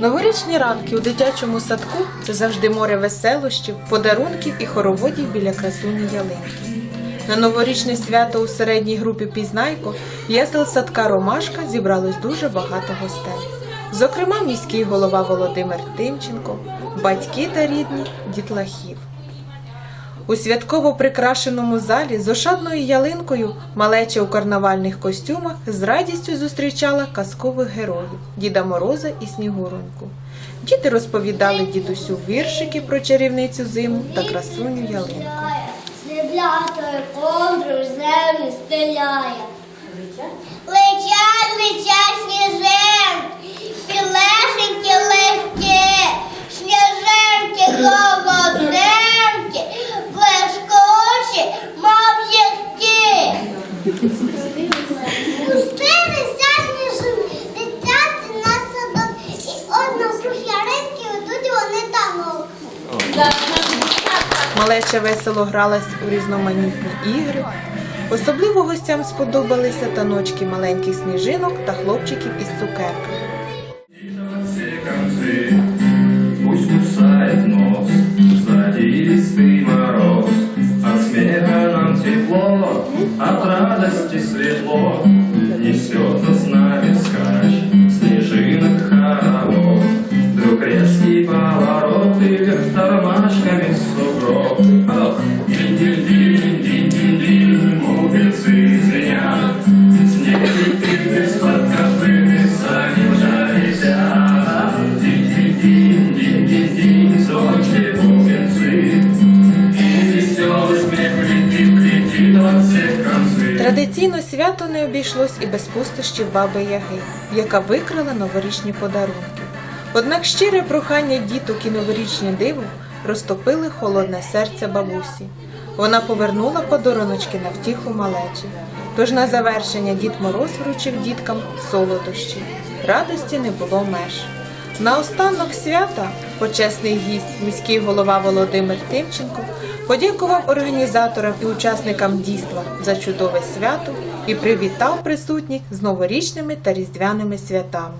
Новорічні ранки у дитячому садку це завжди море веселощів, подарунків і хороводів біля красуні ялинки. На новорічне свято у середній групі Пізнайко ясел садка Ромашка зібралось дуже багато гостей. Зокрема, міський голова Володимир Тимченко, батьки та рідні дітлахів. У святково прикрашеному залі з ошадною ялинкою малеча у карнавальних костюмах з радістю зустрічала казкових героїв Діда Мороза і Снігуроньку. Діти розповідали дідусю віршики про чарівницю зиму та красуню ялинку. Землю стеляє. Малеча весело гралась у різноманітні ігри. Особливо гостям сподобалися таночки маленьких сніжинок та хлопчиків із цукерками. От радости светло, несет нас нами скач, снежинок хоровод. Вдруг резкий поворот и вверх тормашками сугроб. Традиційно свято не обійшлось і без пустощів баби Яги, яка викрила новорічні подарунки. Однак щире прохання діток і новорічне диво розтопили холодне серце бабусі. Вона повернула подаруночки на втіху малечі. Тож на завершення Дід Мороз вручив діткам солодощі. Радості не було меж. На останок свята почесний гість, міський голова Володимир Тимченко, подякував організаторам і учасникам дійства за чудове свято і привітав присутніх з новорічними та різдвяними святами.